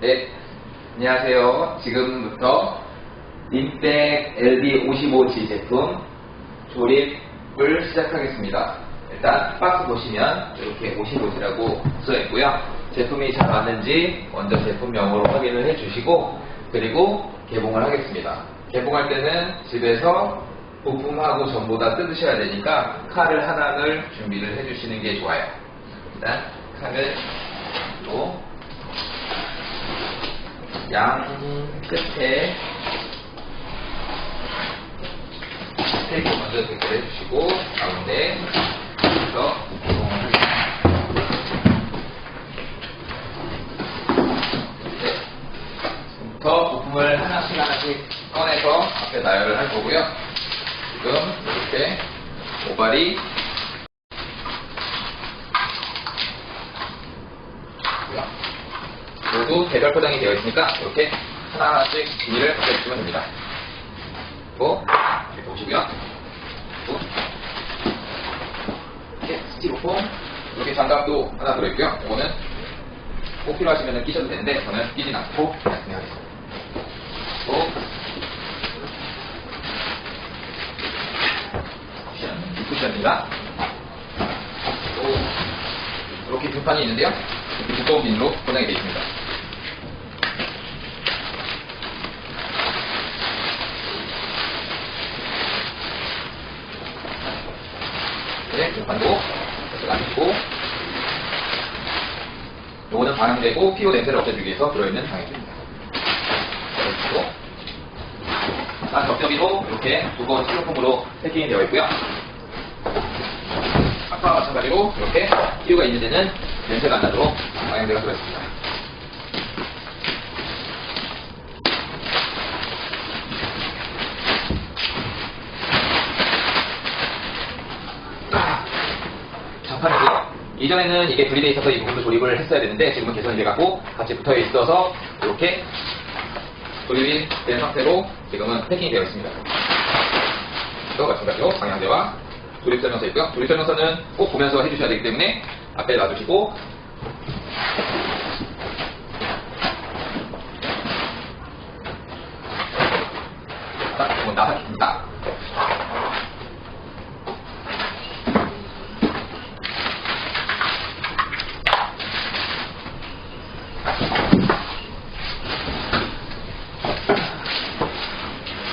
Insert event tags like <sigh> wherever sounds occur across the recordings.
네, 안녕하세요. 지금부터 림백 LD55G 제품 조립을 시작하겠습니다. 일단 박스 보시면 이렇게 55G라고 써 있고요. 제품이 잘 맞는지 먼저 제품명으로 확인을 해주시고 그리고 개봉을 하겠습니다. 개봉할 때는 집에서 부품하고 전부 다 뜯으셔야 되니까 칼을 하나를 준비를 해주시는 게 좋아요. 일단 칼을 또 양 끝에 테이프 먼저 대결해 주시고 가운데. 네. 지금부터 부품을 하나씩 하나씩 꺼내서 앞에 나열을 할 거고요. 지금 이렇게 모발이 개별 포장이 되어 있으니까 이렇게 하나하나씩 비닐을 벗겨주시면 됩니다. 그리고 이렇게 보시고요. 그리고 이렇게 스티로폼 이렇게 장갑도 하나 들어있고요. 이거는 꼭 필요하시면 끼셔도 되는데 저는 끼진 않고 그냥 진행하겠습니다. 쿠션, 쿠션입니다. 또 이렇게 등판이 있는데요. 이렇게 두꺼운 비닐로 포장이 되어 있습니다. 네, 등판도 놔주시고 요거는 방향되고 피부 냄새를 없애주기 위해서 들어있는 방향제입니다. 그리고 난 겹겹이도 이렇게 두꺼운 실로폼으로 패킹이 되어 있고요. 아까와 마찬가지로 이렇게 피부가 있는 데는 냄새가 안 나도록 방향제가 들어있습니다. 이전에는 이게 분리되어 있어서 이 부분도 조립을 했어야 되는데 지금은 개선이 돼갖고 같이 붙어 있어서 이렇게 조립이 된 상태로 지금은 패킹이 되어 있습니다. 또 마찬가지로 방향제와 조립 설명서 있고요. 조립 설명서는 꼭 보면서 해주셔야 되기 때문에 앞에 놔두시고 자, 이건 나사입니다.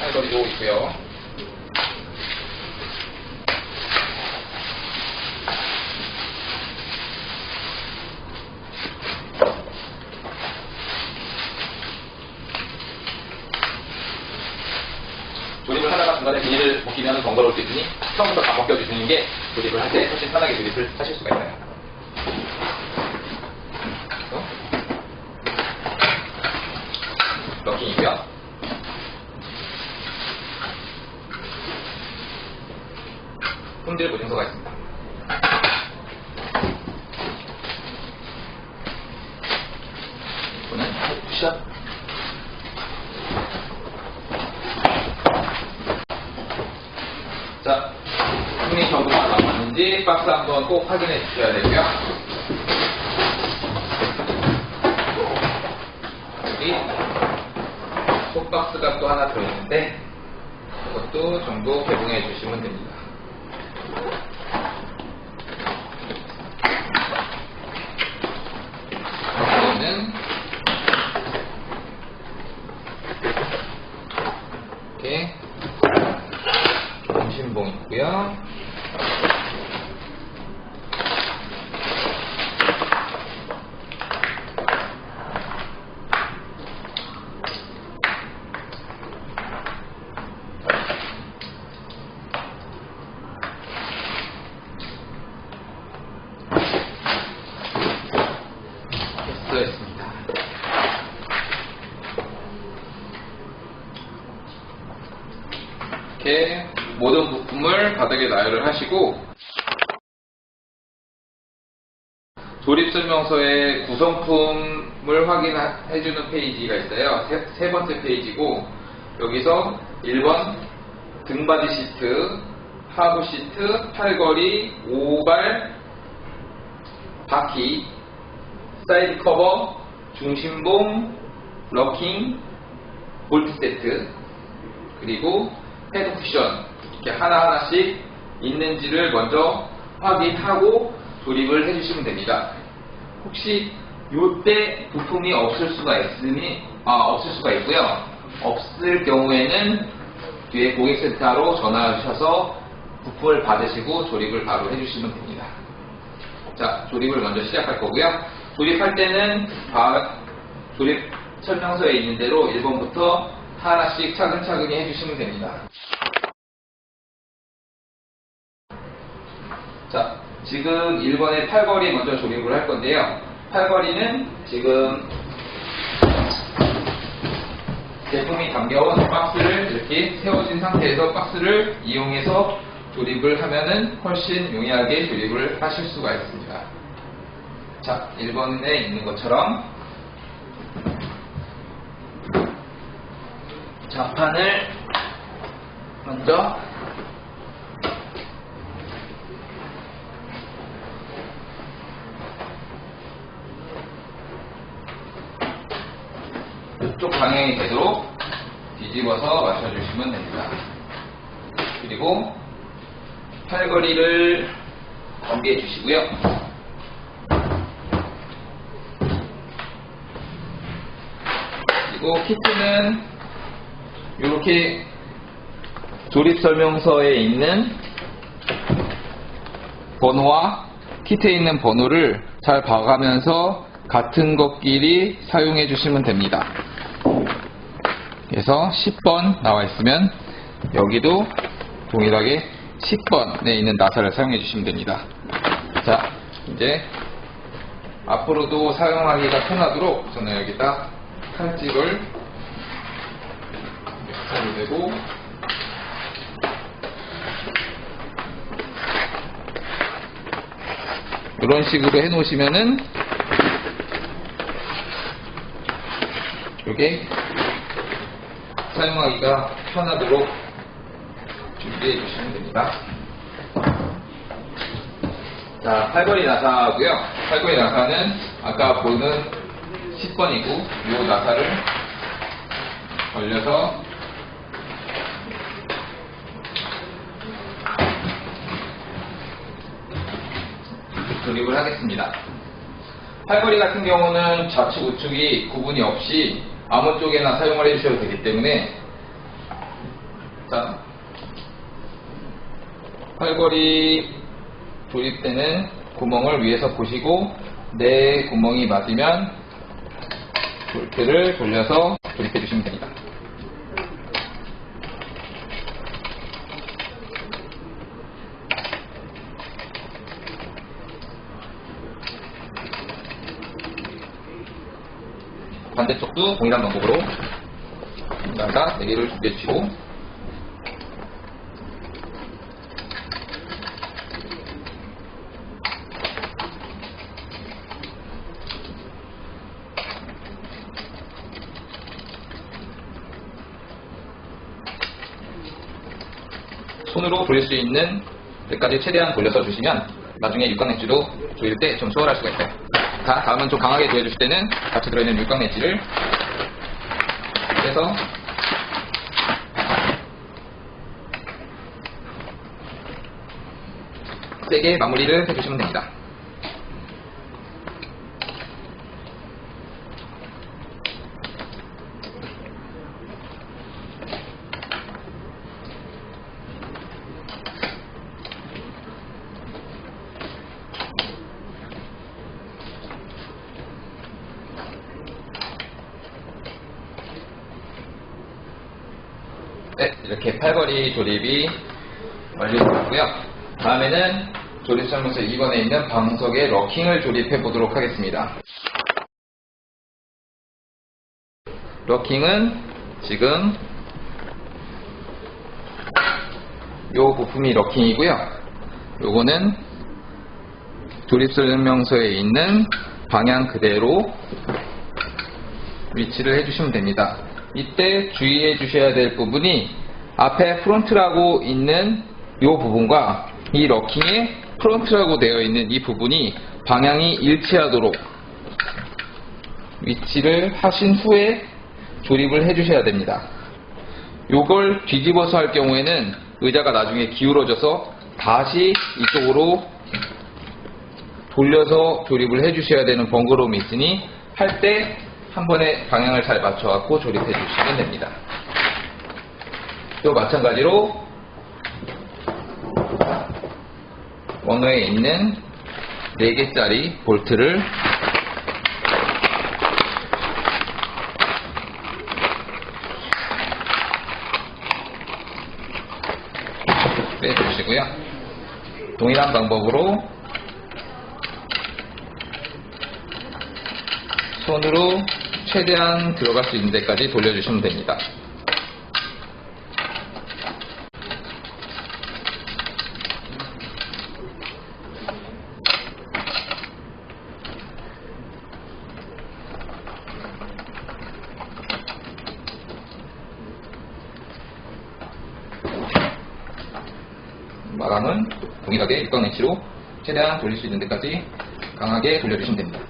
할거리도 있고요. 조립을 하다가 중간에 비닐을 벗기면 번거로울 수 있으니 처음부터 다 벗겨주시는 게 조립을 할 때 훨씬 편하게 조립을 하실 수가 있어요. 그래서 럭킹이고요. 품질 보증서가 있습니다. 이거는 쿠션 자, 다 맞는지 박스 한번 꼭 확인해 주셔야 되고요. 여기 속박스가 또 하나 들어있는데 이것도 정도 개봉해 주시면 됩니다. 여기는 이렇게 점심봉 있고요. 됐습니다. 이렇게 모든 부품을 바닥에 나열을 하시고 조립 설명서의 구성품을 확인해주는 페이지가 있어요. 세, 세 번째 페이지고 여기서 1번 등받이 시트, 하부 시트, 팔걸이, 오발, 바퀴, 사이드 커버, 중심봉, 럭킹, 볼트 세트, 그리고 헤드 쿠션 이렇게 하나하나씩 있는지를 먼저 확인하고 조립을 해주시면 됩니다. 혹시 요때 부품이 없을 수가 있으니 아, 없을 수가 있고요. 없을 경우에는 뒤에 고객센터로 전화하셔서 부품을 받으시고 조립을 바로 해주시면 됩니다. 자, 조립을 먼저 시작할 거고요. 조립할 때는 바- 조립 설명서에 있는 대로 1번부터 하나씩 차근차근히 해주시면 됩니다. 자, 지금 1번의 팔걸이 먼저 조립을 할 건데요. 팔걸이는 지금 제품이 담겨온 박스를 이렇게 세워진 상태에서 박스를 이용해서 조립을 하면은 훨씬 용이하게 조립을 하실 수가 있습니다. 자, 1번에 있는 것처럼 자판을 먼저 이쪽 방향이 되도록 뒤집어서 맞춰주시면 됩니다. 그리고 팔걸이를 정비해 주시고요. 그리고 키트는 이렇게 조립 설명서에 있는 번호와 키트에 있는 번호를 잘 봐가면서 같은 것끼리 사용해 주시면 됩니다. 그래서 10번 나와 있으면 여기도 동일하게 10번에 있는 나사를 사용해 주시면 됩니다. 자, 이제 앞으로도 사용하기가 편하도록 저는 여기다 칼집을 부착이 되고 이런 식으로 해 놓으시면은 이게 사용하기가 편하도록 준비해 주시면 됩니다. 자, 팔걸이 나사고요. 팔걸이 나사는 아까 보는 10번이고 이 나사를 걸려서 조립을 하겠습니다. 팔걸이 같은 경우는 좌측 우측이 구분이 없이 아무 쪽에나 사용을 해주셔도 되기 때문에 자 팔걸이 조립되는 구멍을 위에서 보시고 내 구멍이 맞으면 볼트를 돌려서 조립해 주시면 됩니다. 반대쪽도 동일한 방법으로 나가 4개를 준비해 주시고 손으로 돌릴 수 있는 데까지 최대한 돌려서 주시면 나중에 육각 엣지도 조일 때 좀 수월할 수가 있어요. 자, 다음은 좀 강하게 조여주실 때는 같이 들어있는 육각 엣지를 빼서 세게 마무리를 해주시면 됩니다. 1기 조립이 완료되었고요. 다음에는 조립 설명서 2번에 있는 방석의 럭킹을 조립해 보도록 하겠습니다. 럭킹은 지금 이 부품이 럭킹이고요. 요거는 조립 설명서에 있는 방향 그대로 위치를 해주시면 됩니다. 이때 주의해 주셔야 될 부분이 앞에 프론트라고 있는 이 부분과 이 러킹에 프론트라고 되어 있는 이 부분이 방향이 일치하도록 위치를 하신 후에 조립을 해주셔야 됩니다. 요걸 뒤집어서 할 경우에는 의자가 나중에 기울어져서 다시 이쪽으로 돌려서 조립을 해주셔야 되는 번거로움이 있으니 할 때 한 번에 방향을 잘 맞춰갖고 조립해 주시면 됩니다. 또 마찬가지로 원어에 있는 4개짜리 볼트를 빼주시고요. 동일한 방법으로 손으로 최대한 들어갈 수 있는 데까지 돌려주시면 됩니다. 마감은 동일하게 육각 렌치로 최대한 돌릴 수 있는 데까지 강하게 돌려주시면 됩니다.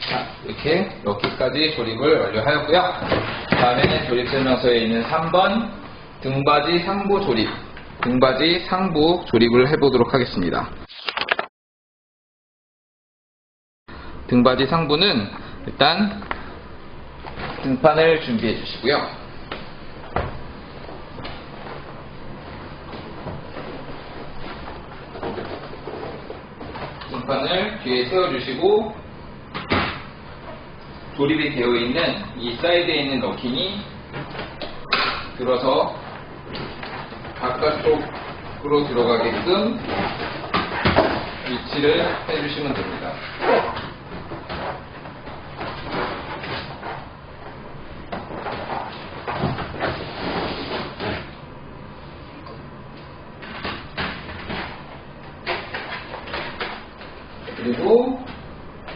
자, 이렇게 여기까지 조립을 완료하였고요. 다음에는 조립 설명서에 있는 3번 등받이 상부 조립, 등받이 상부 조립을 해보도록 하겠습니다. 등받이 상부는 일단 등판을 준비해 주시고요. 등판을 뒤에 세워주시고 조립이 되어 있는 이 사이드에 있는 너킹이 들어서 바깥쪽으로 들어가게끔 위치를 해주시면 됩니다. 그리고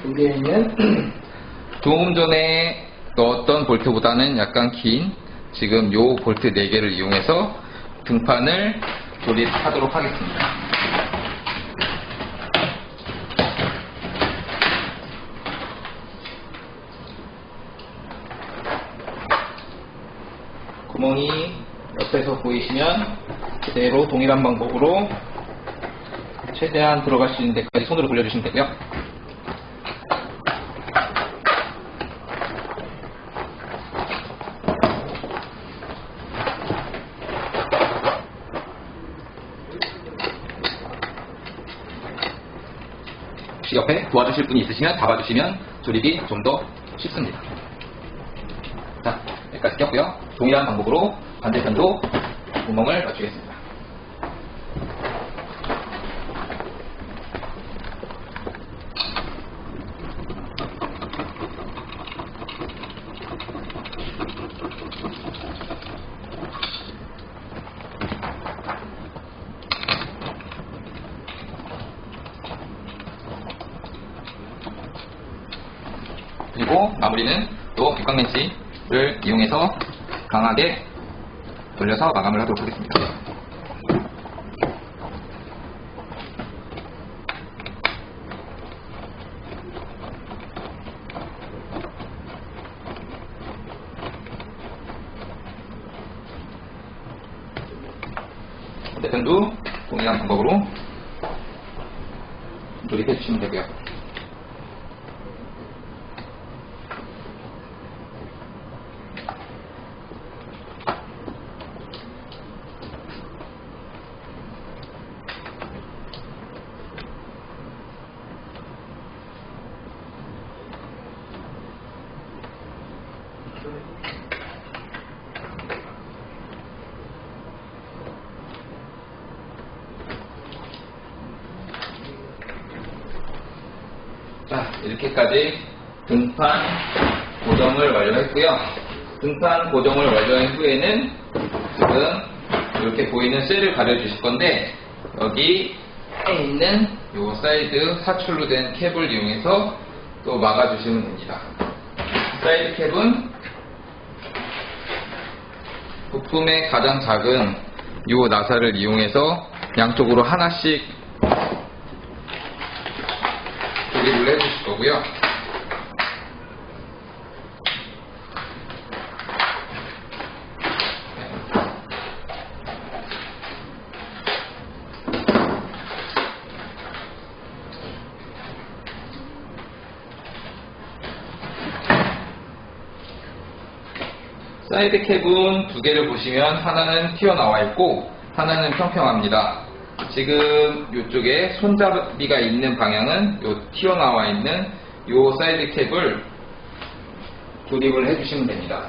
여기에 있는 <clears throat> 조금 전에 넣었던 볼트보다는 약간 긴 지금 요 볼트 4개를 이용해서 등판을 조립하도록 하겠습니다. 구멍이 옆에서 보이시면 그대로 동일한 방법으로 최대한 들어갈 수 있는 데까지 손으로 돌려주시면 되고요. 옆에 도와주실 분이 있으시면 잡아주시면 조립이 좀 더 쉽습니다. 자, 여기까지 꼈고요. 동일한 방법으로 반대편도 구멍을 맞추겠습니다. 그리고 마무리는 또 육각렌치를 이용해서 강하게 돌려서 마감을 하도록 하겠습니다. 반대편도 동일한 방법으로 조립해 주시면 되고요. 자, 이렇게까지 등판 고정을 완료했고요. 등판 고정을 완료한 후에는 지금 이렇게 보이는 셀을 가려주실 건데 여기 있는 요 사이드 사출로 된 캡을 이용해서 또 막아주시면 됩니다. 사이드 캡은 부품의 가장 작은 요 나사를 이용해서 양쪽으로 하나씩 조립을 해주실 거고요. 사이드 캡은 두 개를 보시면 하나는 튀어나와 있고 하나는 평평합니다. 지금 이쪽에 손잡이가 있는 방향은 요 튀어나와 있는 요 사이드 캡을 조립을 해주시면 됩니다.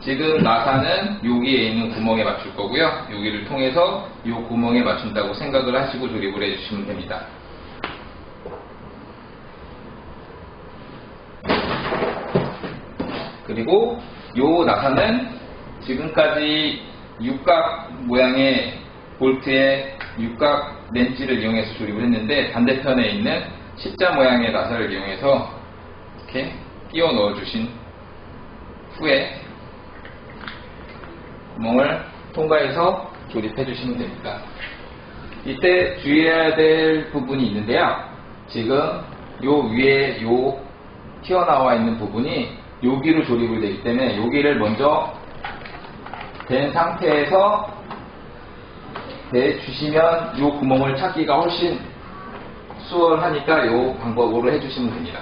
지금 나사는 여기에 있는 구멍에 맞출 거고요. 여기를 통해서 이 구멍에 맞춘다고 생각을 하시고 조립을 해주시면 됩니다. 그리고 요 나사는 지금까지 육각 모양의 볼트의 육각 렌치를 이용해서 조립을 했는데 반대편에 있는 십자 모양의 나사를 이용해서 이렇게 끼워 넣어 주신 후에 구멍을 통과해서 조립해 주시면 됩니다. 이때 주의해야 될 부분이 있는데요. 지금 요 위에 요 튀어나와 있는 부분이 여기로 조립을 되기 때문에 여기를 먼저 된 상태에서 대주시면 이 구멍을 찾기가 훨씬 수월하니까 이 방법으로 해주시면 됩니다.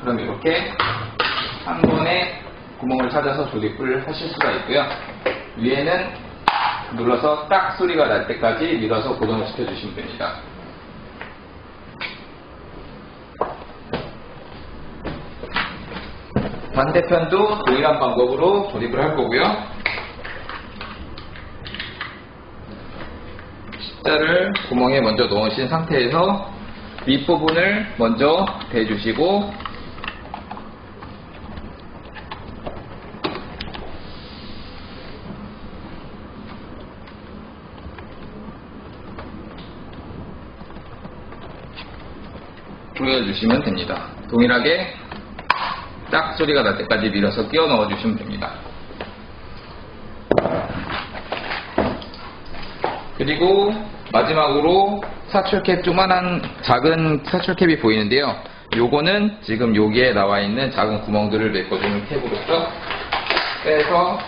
그럼 이렇게 한 번에 구멍을 찾아서 조립을 하실 수가 있고요. 위에는 눌러서 딱 소리가 날 때까지 밀어서 고정을 시켜주시면 됩니다. 반대편도 동일한 방법으로 조립을 할 거고요. 십자를 구멍에 먼저 넣으신 상태에서 윗부분을 먼저 대주시고 조여주시면 됩니다. 동일하게 딱 소리가 날 때까지 밀어서 끼워 넣어 주시면 됩니다. 그리고 마지막으로 사출캡 조만한 작은 사출캡이 보이는데요. 요거는 지금 여기에 나와 있는 작은 구멍들을 메꿔주는 캡으로서 빼서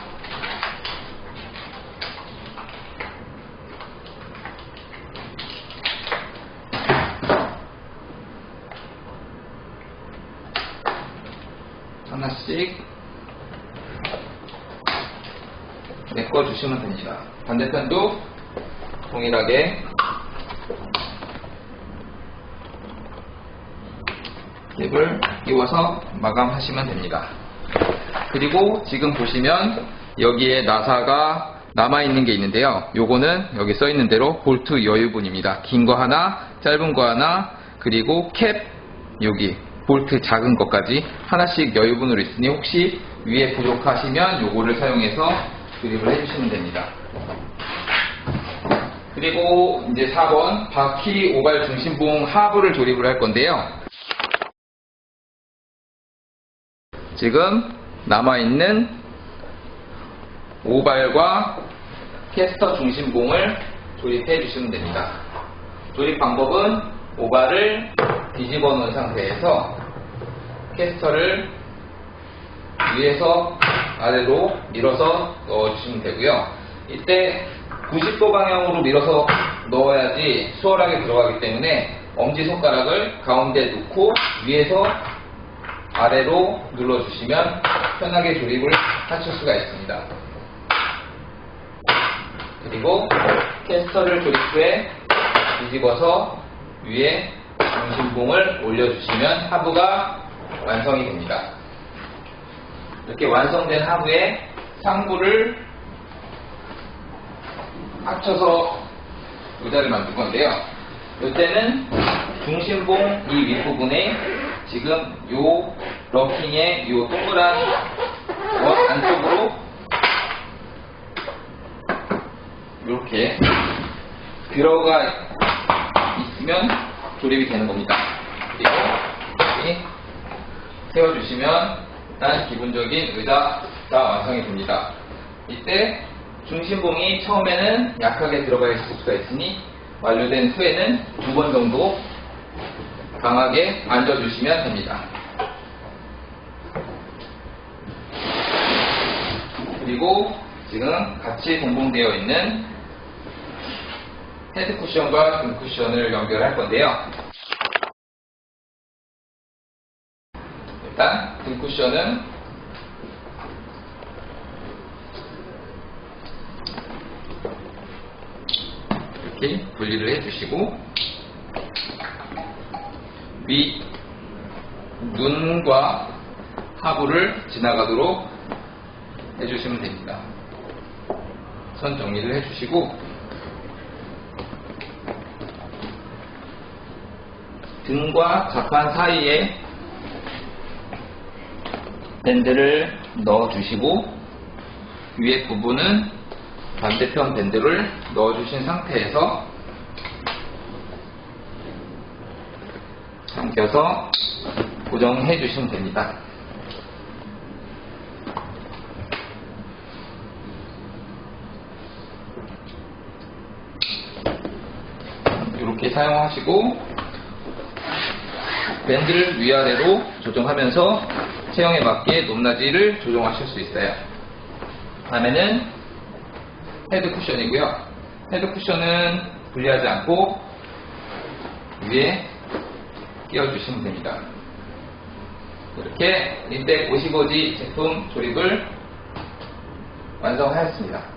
하나씩 메꿔 주시면 됩니다. 반대편도 동일하게 캡을 끼워서 마감하시면 됩니다. 그리고 지금 보시면 여기에 나사가 남아있는 게 있는데요. 요거는 여기 써 있는 대로 볼트 여유분입니다. 긴 거 하나, 짧은 거 하나, 그리고 캡 여기 볼트 작은 것까지 하나씩 여유분으로 있으니 혹시 위에 부족하시면 요거를 사용해서 조립을 해주시면 됩니다. 그리고 이제 4번 바퀴 오발 중심봉 하부를 조립을 할 건데요. 지금 남아있는 오발과 캐스터 중심봉을 조립해 주시면 됩니다. 조립 방법은 오발을 뒤집어 놓은 상태에서 캐스터를 위에서 아래로 밀어서 넣어 주시면 되고요. 이때 90도 방향으로 밀어서 넣어야지 수월하게 들어가기 때문에 엄지손가락을 가운데 놓고 위에서 아래로 눌러주시면 편하게 조립을 하실 수가 있습니다. 그리고 캐스터를 조립 후에 뒤집어서 위에 중심봉을 올려주시면 하부가 완성이 됩니다. 이렇게 완성된 하부에 상부를 합쳐서 의자를 만들 건데요. 이때는 중심봉 이 윗부분에 지금 요 럭킹의 요 동그란 것 안쪽으로 이렇게 들어가 있으면 조립이 되는 겁니다. 그리고 여기 세워주시면 일단 기본적인 의자가 완성이 됩니다. 이때 중심봉이 처음에는 약하게 들어가 있을 수가 있으니 완료된 후에는 두 번 정도 강하게 앉아주시면 됩니다. 그리고 지금 같이 동봉되어 있는 헤드 쿠션과 등 쿠션을 연결할 건데요. 일단 등 쿠션은 이렇게 분리를 해주시고 위 눈과 하부를 지나가도록 해주시면 됩니다. 선 정리를 해주시고 등과 자판 사이에 밴드를 넣어주시고 위에 부분은 반대편 밴드를 넣어주신 상태에서 당겨서 고정해 주시면 됩니다. 이렇게 사용하시고 밴드를 위아래로 조정하면서 체형에 맞게 높낮이를 조정하실 수 있어요. 다음에는 헤드 쿠션이고요. 헤드 쿠션은 분리하지 않고 위에 끼워주시면 됩니다. 이렇게 린덱 55G 제품 조립을 완성하였습니다.